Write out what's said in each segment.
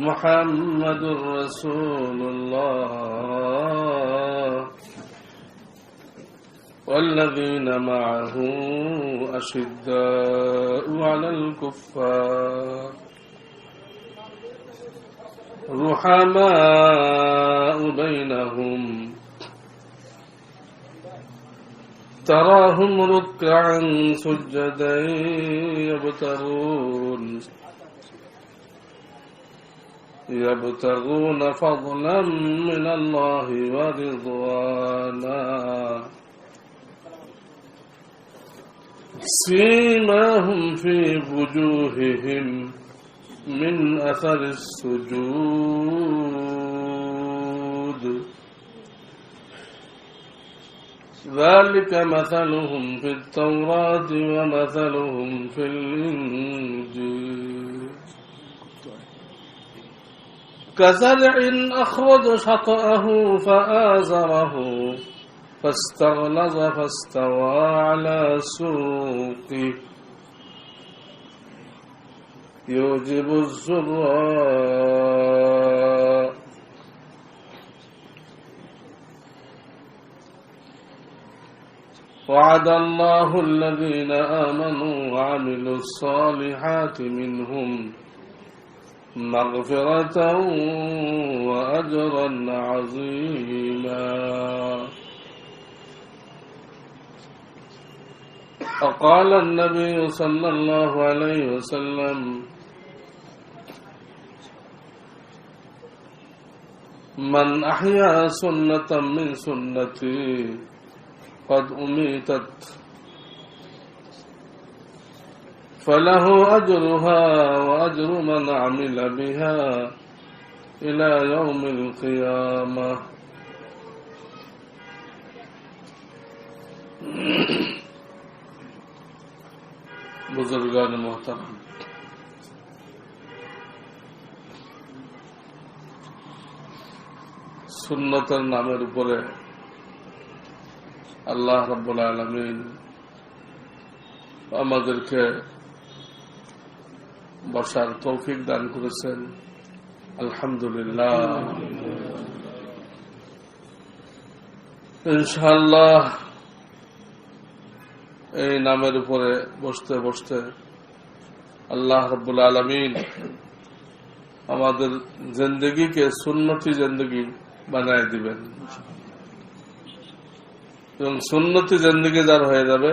محمد رسول الله. والذين معه أشداء على الكفار. رحماء بينهم. تراهم ركعا سجدا يبتغون. يبتغون فضلا من الله ورضوانا. سيماهم في وجوههم من أثر السجود. ذلك مثلهم في التوراة ومثلهم في الإنجيل. كزرع أخرج شطأه فآزره فاستغلظ فاستوى على سوقه. يوجب الزراء. وعد الله الذين آمنوا وعملوا الصالحات منهم مغفرة وأجرا عظيما. وقال النبي صلى الله عليه وسلم من أحيا سنة من سنتي قد أميتت فله أجرها وأجر من عمل بها إلى يوم القيامة بزرگان محترم সুন্নতের নামের উপরে আল্লাহ রব্বুল আলমিন আমাদেরকে বসার তৌফিক দান করেছেন। আলহামদুলিল্লাহ। ইনশাল্লাহ এই নামের উপরে বসতে বসতে আল্লাহ রব্বুল আলমিন আমাদের জিন্দগিকে সুন্নতি জিন্দগি বানায় দিবেন। এবং সুন্নতি জিন্দগি যার হয়ে যাবে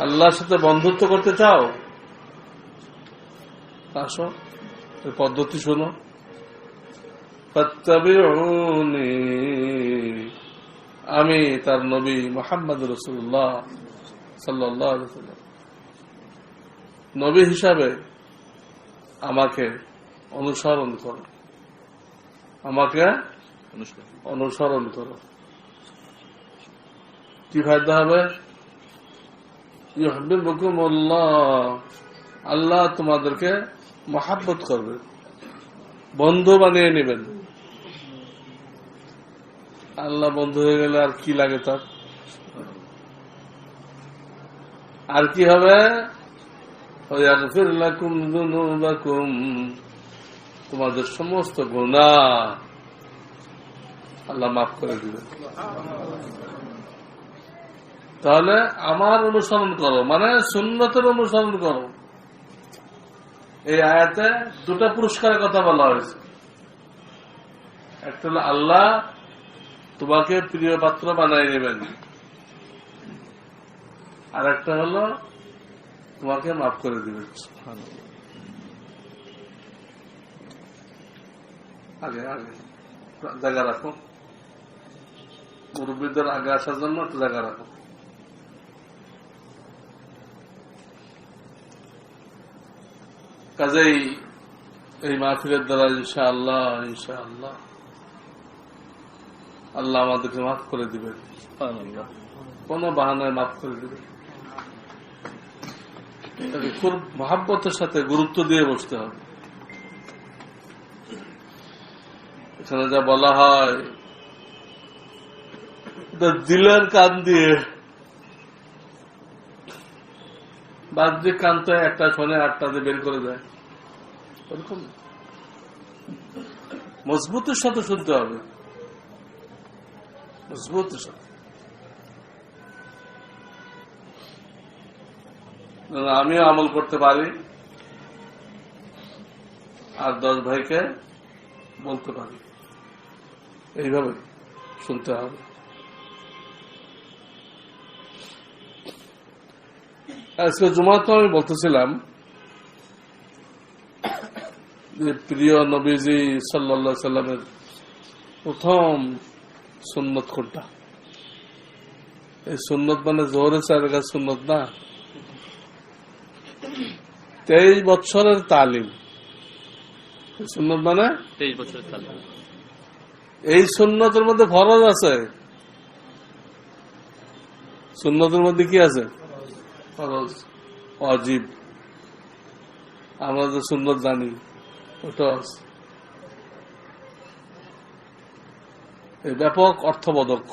আল্লাহর সাথে বন্ধুত্ব করতে চাও? আসো পদ্ধতি শোনো। আমি তার নবী মোহাম্মদ রসুল্লাহ সাল্লাহ নবী হিসাবে আমাকে অনুসরণ করো। আমাকে অনুসরণ করো। কি ফায়দা হবে? আল্লাহ তোমাদেরকে মহাব্বত করবে। বন্ধু বানিয়ে নেবেন। আল্লাহ বন্ধু হয়ে গেলে আর কি লাগে তার? আর কি হবে? তোমাদের সমস্ত গুণা আল্লাহ মাফ করে দিবেন। তাহলে আমার অনুসরণ করো মানে সুন্নতের অনুসরণ করো। এই আয়াতে দুটো পুরস্কারের কথা বলা হয়েছে। একটা হলো, আল্লাহ তোমাকে প্রিয় পাত্র বানাই নেবেন। আর একটা হলো, তোমাকে মাফ করে দিবেন। আগে আগে, জায়গা রাখো। মুরব্বীদের আগে আসার জন্য একটু জায়গা রাখো। কাজেই এই মাহফিলের দ্বারা ইনশাআল্লাহ ইনশাআল্লাহ। আল্লাহ আল্লাহ আমাদেরকে মাফ করে দিবেন। কোন বাহানায় মাফ করে দিবেন। খুব মহাব্বতের সাথে গুরুত্ব দিয়ে বসতে হবে। এখানে যা বলা হয় দিলের কান দিয়ে বাহ্যিক কান তো একটা শোনে আটটাতে বের করে দেয়। ওরকম মজবুতের সাথে শুনতে হবে। মজবুতের সাথে। আমিও আমল করতে পারি। আর দশ ভাইকে বলতে পারি। এইভাবে শুনতে হবে। আজকে জুমা তো আমি বলতেছিলাম যে প্রিয় নবীজি সাল্লা সাল্লামের প্রথম সুন্নত কোনটা? এই সুন্নত মানে জোরে চার সুন্নত না? তেইশ বছরের তালিম। সুন্নত মানে? তেইশ বছরের তালিম। এই সুন্নতের মধ্যে ফরজ আছে? সুন্নতের মধ্যে কি আছে? ফরজ অজীব আমরা যে সুন্নত জানি, ওটা ব্যাপক অর্থবোধক।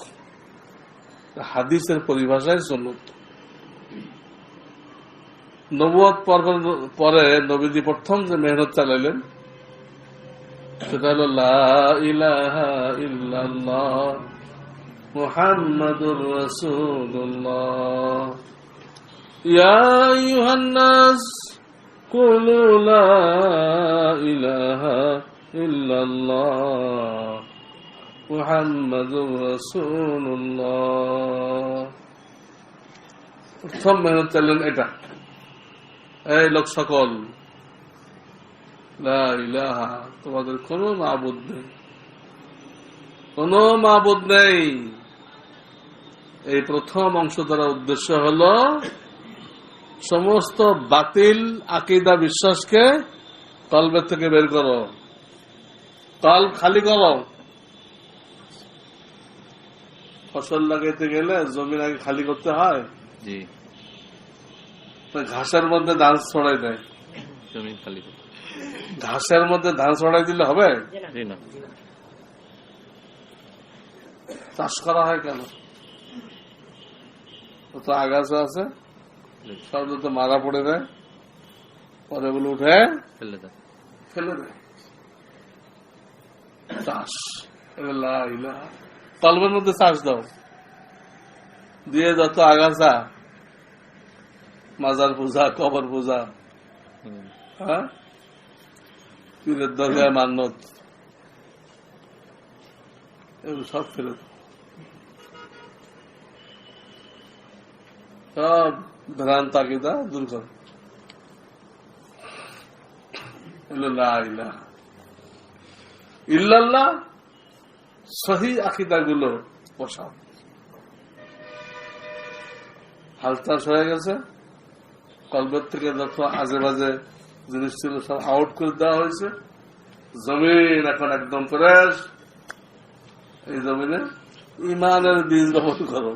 হাদিসের পরিভাষায় সুন্নত। নবুয় পর্বের পরে নবীজি প্রথম যে মেহনত চালাইলেন, সেটা হলো, লা ইলাহা মুহাম্মাদুর রাসূলুল্লাহ ইয়া আইয়ুহান নাস কুলু লা ইলাহা ইল্লাল্লাহ মুহাম্মাদুর রাসূলুল্লাহ প্রথম মেহনত চাইলেন এটা। এই লোক সকল ইলাহা, তোমাদের কোন মাবুদ নেই। কোন মাবুদ নেই। এই প্রথম অংশ দ্বারা উদ্দেশ্য হল সমস্ত বাতিল আকিদা বিশ্বাসকে কলবের থেকে বের করো। কল খালি করো। ফসল লাগাইতে গেলে জমিন আগে খালি করতে হয়। ঘাসের মধ্যে ধান ছড়াই দেয়। জমিন খালি ঘাসের মধ্যে ধান ছড়াই দিলে হবে? চাষ করা হয় কেন? তো আগাছা আছে? সব তো মারা পড়ে দেয় পরে গুলো উঠে ফেলে দেয়। ফেলে দেয়। চাষ। লা মধ্যে চাষ দাও। দিয়ে যত আগাছা মাজার পূজা কবর পূজা। হ্যাঁ? পীরের দরগায় এগুলো সব দাও। সব ভ্রান্ত আকিদা দূর করো। ইল্লাল্লাহ সহি আকিদা গুলো বসাও হালচাল হয়ে গেছে। কলবের থেকে যত আজে বাজে জিনিস ছিল সব আউট করে দেওয়া হয়েছে। জমিন এখন একদম ফ্রেশ। এই জমিনে ইমানের বীজ বপন করো।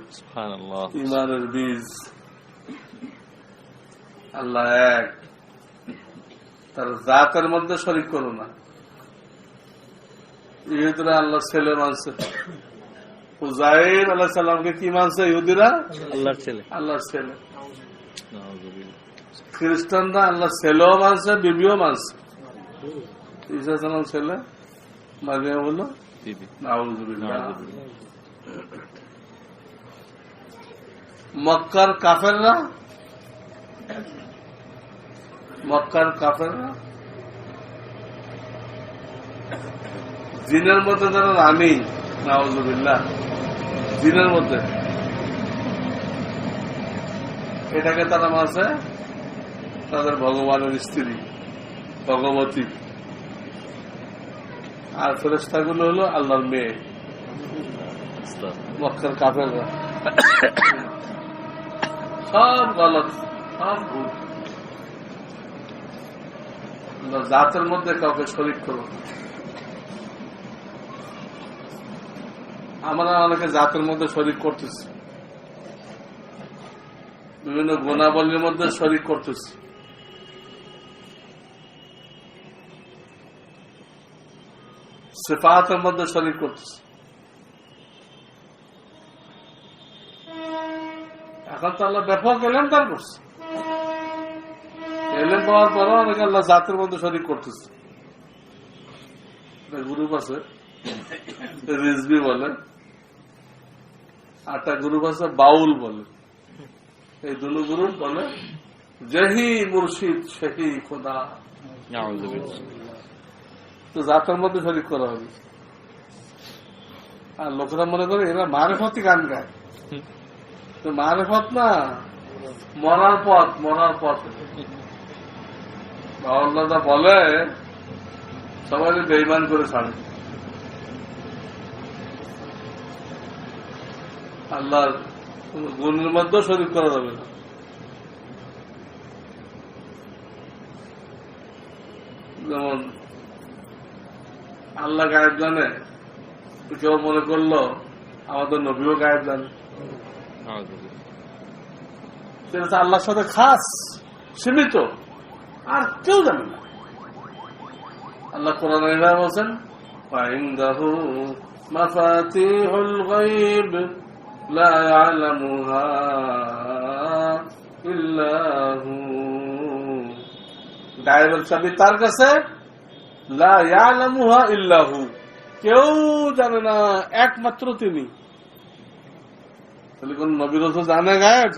ইমানের বীজ। আল্লাহ এক। তার জাতের মধ্যে শরিক করো না। ইহুদিরা আল্লাহ ছেলে মানছে। উজাইর আল্লাহ সাল্লামকে কি মানছে ইহুদিরা? আল্লাহর ছেলে। আল্লাহর ছেলে। খ্রিস্টানরা আল্লাহ ছেলেও মানছে বিবিও মানছে। ঈসা সালাম ছেলে? মারিয়া বলল। মক্কার কাফেররা মক্কার কাফেররা জিনের মধ্যে যারা রানী নওয়াজুবিল্লাহ জিনের মধ্যে। এটাকে তারা মাসে তাদের ভগবানের স্ত্রী, ভগবতী। আর ফেরেস্তাগুলো হলো আল্লাহর মেয়ে। মক্কার কাফেররা। সব গলত। জাতের মধ্যে কাউকে শরিক করো আমরা অনেকে জাতের মধ্যে শরিক করতেছি। বিভিন্ন গুণাবলীর মধ্যে শরিক করতেছি। সেফাহাতের মধ্যে শরিক করতেছি। এখন তো আল্লাহ ব্যাপক এলেন তার করছে। এলেন পাওয়ার পরও অনেকে আল্লাহ জাতের মধ্যে শরিক করতেছে। গ্রুপ আছে রিজবি বলে আরটা গ্রুপ আছে বাউল বলে। এই দুটো গ্রুপ বলে যেহি মুর্শিদ সেহি খোদা। তো জাতের মধ্যে শরিক করা হবে। আর লোকেরা মনে করে এরা মারেফতি গান গায়। তো মারেফত না মরার পথ মরার পথ। বাউল্লাদা বলে সবাই বেইমান করে ছাড়ে। আল্লাহর কোন গুণের মধ্যেও শরীর করা যাবে না। যেমন আল্লাহ গায়েব জানে কেউ মনে করল আমাদের নবীও গায়েব জানে সেটা আল্লাহর সাথে খাস সীমিত। আর কেউ জানে না আল্লাহ কোরআন এবার বলছেন وعنده مفاتيح الغيب لا يعلمها إلا هو গায়েবের চাবি তার কাছে লা ইয়ালামুহা ইল্লা হু কেউ জানে না একমাত্র তিনি তাহলে কোন নবী রসুল জানে গায়েব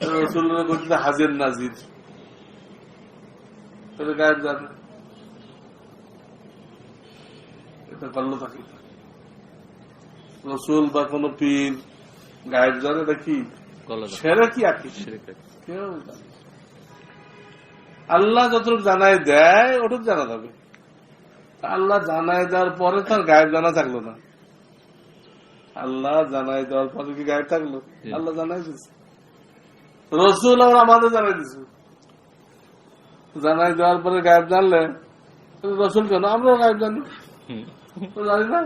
করতে হাজির নাজির। তাহলে গায়েব জানে। এটা করল থাকি। রসুল বা কোন পীর গায়েব জানে এটা কি? সেরে কি আর কেউ আল্লাহ যতটুকু জানাই দেয় ওটুকু জানা যাবে। আল্লাহ জানাই দেওয়ার পরে তার গায়েব জানা থাকল না। আল্লাহ জানাই দেওয়ার পরে কি গায়েব থাকল? আল্লাহ জানাই দিচ্ছে রসুল আর আমাদের জানাই দিচ্ছে জানাই দেওয়ার পরে গায়েব জানলে রসুল কেন? আমরাও গায়েব জানি। তো জানি না।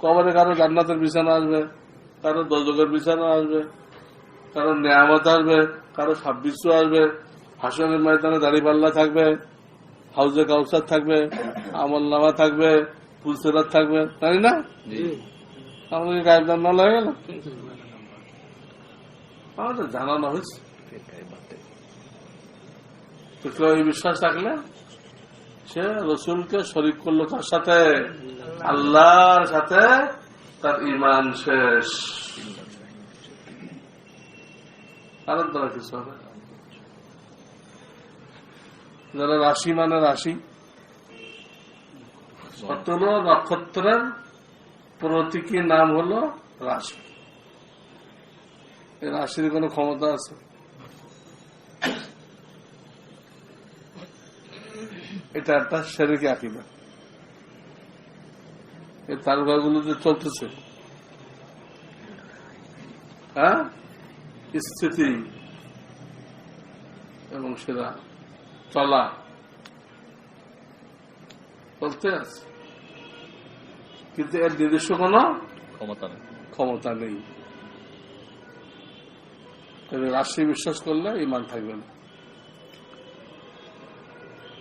কবরে কারও জান্নাতের বিছানা আসবে কারও দোজকের বিছানা আসবে কারও নিয়ামত আসবে কারও ছাব্বিশশো আসবে হাসনের ময়দানে দাড়ি পাল্লা থাকবে হাউজে কাউসার থাকবে আমল নামা থাকবে ফুলসেরাত থাকবে জানি না? আমাদের গায়েব জানা হয়ে গেল। আমাদের জানানো হয়েছে। বিশ্বাস রাখলে সে রসুলকে শরিক করল তার সাথে। আল্লাহর সাথে তার ইমান শেষ। কারণ দ্বারা কিছু হবে। যারা রাশি মানে রাশি সতেরো নক্ষত্রের প্রতীকী নাম হলো রাশি। রাশির কোনো ক্ষমতা আছে? এটা একটা সেরেকি আকিদা। এই তারকাগুলো যে চলতেছে। হ্যাঁ? স্থিতি এবং সেটা চলা। চলতে আছে। কিন্তু এর নিজস্ব কোন? ক্ষমতা নেই। ক্ষমতা নেই। রাশি বিশ্বাস করলে ইমান থাকবে না।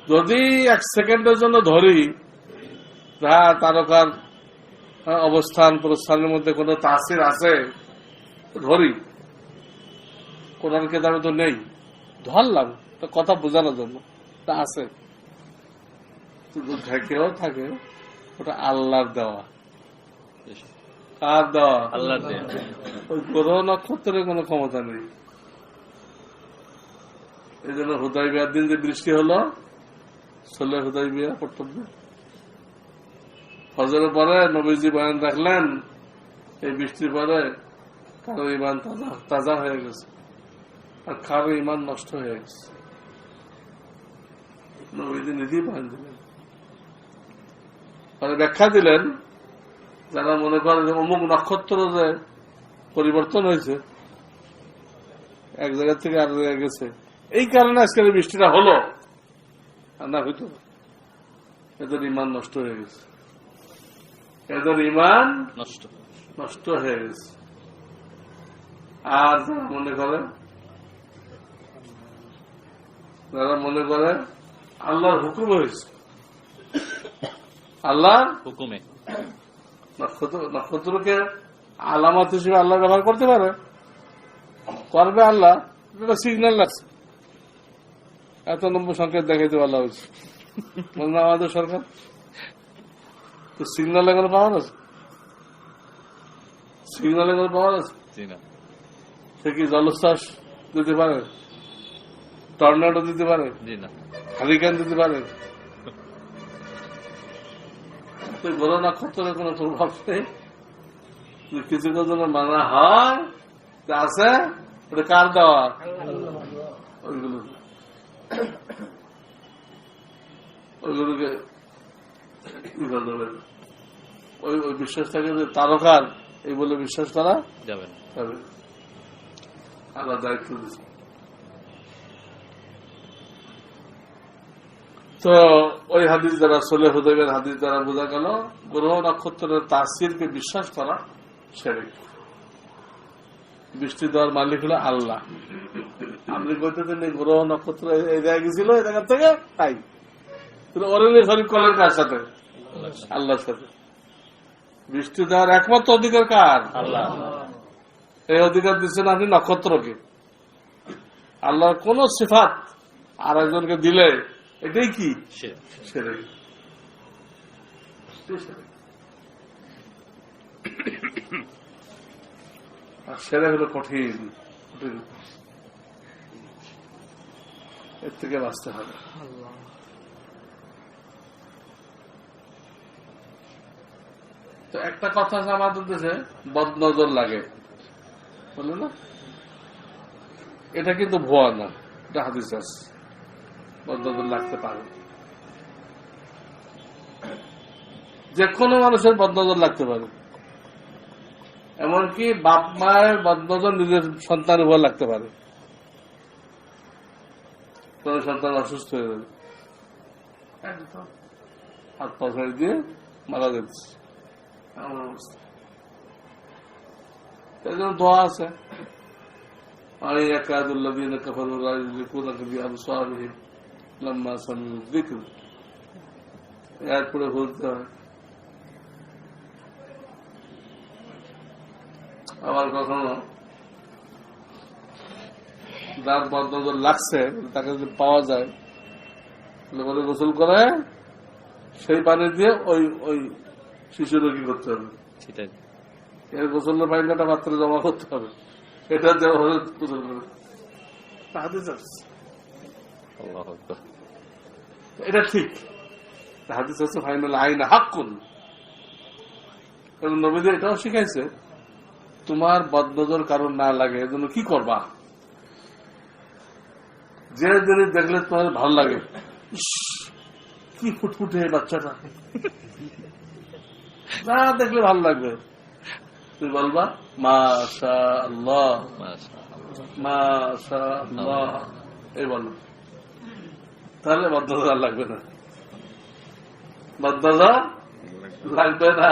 যদি এক সেকেন্ডের জন্য ধরি হ্যাঁ তারকার অবস্থান প্রস্থানের মধ্যে কোনো তাসির আছে? ধরি। কোরআন কেতাবে তো নেই। ধরলাম তো কথা বোঝানোর জন্য। তা আছে। কিন্তু থেকেও থাকে ওটা আল্লাহর দেওয়া। কার দেওয়া? আল্লাহর দেয়া ওই গ্রহ নক্ষত্রের কোনো ক্ষমতা নেই। এই জন্য হুদাই দিন যে বৃষ্টি হলো ষোলো হুদাই বিয়া পড়তে ফজরের পরে নবীজি বয়ান রাখলেন, এই বৃষ্টির পরে কারও ইমান তাজা তাজা হয়ে গেছে আর কারও ইমান নষ্ট হয়ে গেছে। নবীজি নিজেই বয়ান দিলেন। পরে ব্যাখ্যা দিলেন, যারা মনে করে যে অমুক নক্ষত্র যে পরিবর্তন হয়েছে, এক জায়গা থেকে আর জায়গায় গেছে। এই কারণে আজকের বৃষ্টিটা হলো। আর না হইতো? এদের ইমান নষ্ট হয়ে গেছে। এদের ইমান নষ্ট। নষ্ট হয়ে গেছে। আর যারা মনে করে যারা মনে করে আল্লাহর হুকুম হয়েছে। আল্লাহ হুকুমে। নক্ষত্র নক্ষত্রকে আলামত হিসেবে আল্লাহ ব্যবহার করতে পারে। করবে আল্লাহ এটা সিগন্যাল লাগছে এত নম্বর সংকেত দেখাইতে আল্লাহ হয়েছে বল না আমাদের সরকার। তো সিগন্যাল এখানে পাওয়ার আছে? সিগন্যাল এখানে পাওয়ার আছে? সে কি জলোচ্ছ্বাস দিতে পারে? টর্নেডো দিতে পারে? জি হারিকেন দিতে পারে? তো গ্রহ নক্ষত্রের কোনো প্রভাব নেই? কিছু কিছু মানা হয় তা আছে ওটা কার দেওয়া? ওইগুলো। ওইগুলোকে। ওই ওই বিশ্বাসটাকে যে তারকার এই বলে বিশ্বাস করা তবে আল্লাহ দায়িত্ব দিচ্ছে তো ওই হাদিস দ্বারা সোলে হুদেবের হাদিস দ্বারা বোঝা গেল গ্রহ নক্ষত্রের তাসিরকে বিশ্বাস করা সেরে বৃষ্টি দেওয়ার মালিক হলো আল্লাহ। আপনি এই গ্রহ নক্ষত্র এই- জায়গায় গেছিল এই জায়গা থেকে তাই। নিয়ে শরীর কার সাথে? আল্লাহর সাথে। বৃষ্টি দেওয়ার একমাত্র অধিকার কার? আল্লাহ। এই অধিকার দিচ্ছেন আপনি নক্ষত্রকে। আল্লাহর কোন সিফাত আর একজনকে দিলে এটাই কি? সেরে হলো কঠিন কঠিন। এর থেকে বাঁচতে হবে। তো একটা কথা আছে আমাদের দেশে বদনজর লাগে। বলল না? এটা কিন্তু ভুয়া না, এটা হাদিস আছে। বদনজর লাগতে পারে। যে কোনো মানুষের বদনজর লাগতে পারে। এমনকি বাপ মায়ের বদনজর নিজের সন্তানের উপর লাগতে পারে। কোনো সন্তান অসুস্থ হয়ে গেল হাত পা দিয়ে মারা গেছে তাই জন্য দোয়া আছে আরে একাদুল্লাদিন কাফারুল রাজুকুনা কবি আবসারহিম লম্মা সামিউ যিকর আবার কখনো দাঁত বন্ধ লাগছে তাকে যদি পাওয়া যায় তাহলে বলে গোসল করে সেই পানি দিয়ে ওই ওই শিশু রোগী করতে হবে? সেটাই। এর গোসলের পানিটা পাত্রে জমা করতে হবে। এটা দেওয়া হলে গোসল করে হাদিস আছে। আল্লাহ এটা ঠিক। হাদিস আছে ফাইনাল আইন হাক্কুন। এবং নবীদের এটাও শিখাইছে তোমার বদনজর কারণ না লাগে এজন্য কি করবা? যে জিনিস দেখলে তোমার ভালো লাগে। কি ফুটফুটে বাচ্চাটা। না দেখলে ভালো লাগবে। তুই বলবা এই বলো। তাহলে আর লাগবে না। বদনজর লাগবে না।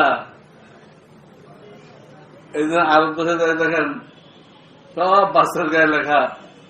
এই যে আরব দেশে দেখেন, সব বাসের গায়ে লেখা।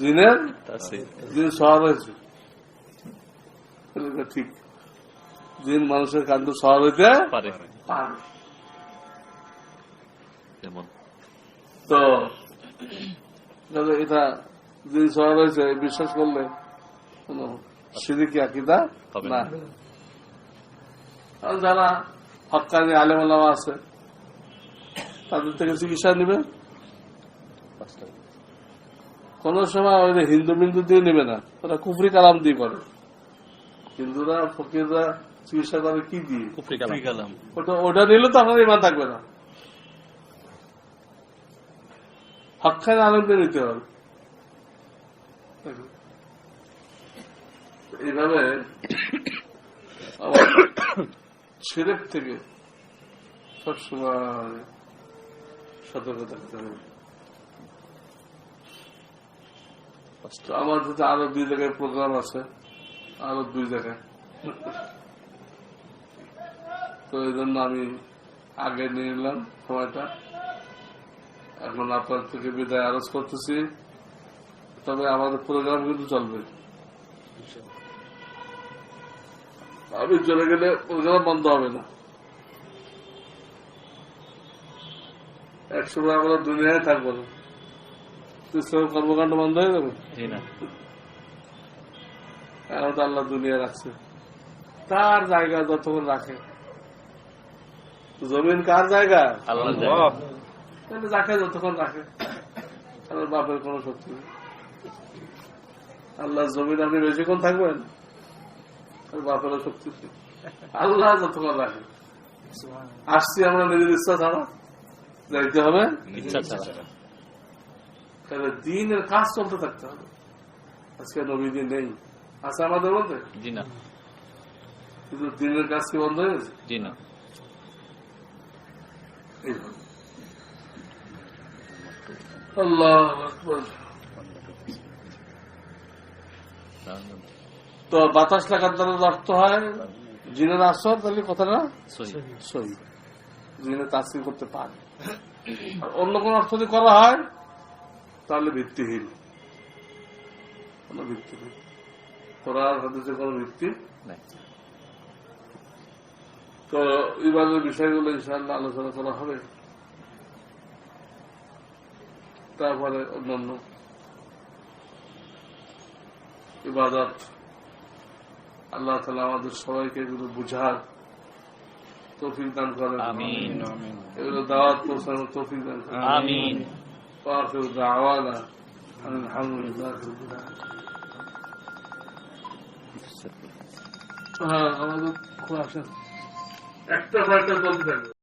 জিনের জিন শহর হয়েছে। ঠিক। জিন মানুষের কাণ্ড শহর হইতে পারে। তো এটা জিন শহর হয়েছে বিশ্বাস করলে কোন সিরিকি আকিদা না। যারা হকানি আলেম আলামা আছে তাদের থেকে চিকিৎসা নেবে। কোন সময় ওই হিন্দু মিন্দু দিয়ে নেবে না। ওরা কুফরি কালাম দিয়ে করে। হিন্দুরা ফকিররা চিকিৎসা করে কি দিয়ে? কুফরি কালাম। ওটা ওটা নিলে তো আপনার ইমান থাকবে না। হকানি আলেমদের নিতে হবে। এইভাবে ছেলের থেকে সবসময় সতর্ক থাকতে হবে। তো আমার যদি আরও দুই জায়গায় প্রোগ্রাম আছে। আরও দুই জায়গায়। তো এই জন্য আমি আগে নিয়ে নিলাম সময়টা। এখন আপনার থেকে বিদায় আরজ করতেছি। তবে আমাদের প্রোগ্রাম কিন্তু চলবে। আমি চলে গেলে প্রোগ্রাম বন্ধ হবে না। একসময় আমরা দুনিয়ায় থাকব না। কর্মকাণ্ড বন্ধ হয়ে যাবে? এখন তো আল্লাহ দুনিয়া রাখছে তার জায়গা যতক্ষণ রাখে। জমিন কার জায়গা? রাখে যতক্ষণ রাখে আমার বাপের কোনো শক্তি নেই। আল্লাহ জমিন আপনি বেশিক্ষণ থাকবেন বাপেরও শক্তি নেই। আল্লাহ যতক্ষণ রাখে। আসছি আমরা নিজের ইচ্ছা ছাড়া। যাইতে হবে। ইচ্ছা ছাড়া। তাহলে দিনের কাজ চলতে থাকতে হবে। আজকে নবী দিন নেই। আছে আমাদের মধ্যে? জি না। কিন্তু দিনের কাজ কি বন্ধ জি না। আল্লাহ তো বাতাস লাগার দ্বারা রক্ত হয় জিনের আসর তাহলে কথাটা সহি। জিনে তাসির করতে পারে। অন্য কোন অর্থ যদি করা হয় তাহলে ভিত্তিহীন। কোন ভিত্তিহীন কোরআন হাদিসে কোন ভিত্তি নাই। তো ইবাদের বিষয়গুলো ইনশাআল্লাহ আলোচনা করা হবে। তারপরে অন্যান্য ইবাদত। আল্লাহ তালা আমাদের সবাইকে এগুলো বুঝার তৌফিক দান করেন। এগুলো দাওয়াত পৌঁছানোর তৌফিক দান করেন। আমিন وآخر دعوانا أن الحمد لله رب العالمين হ্যাঁ আমাদের খুব আসেন একটা কয়েকটা চলতে থাকবে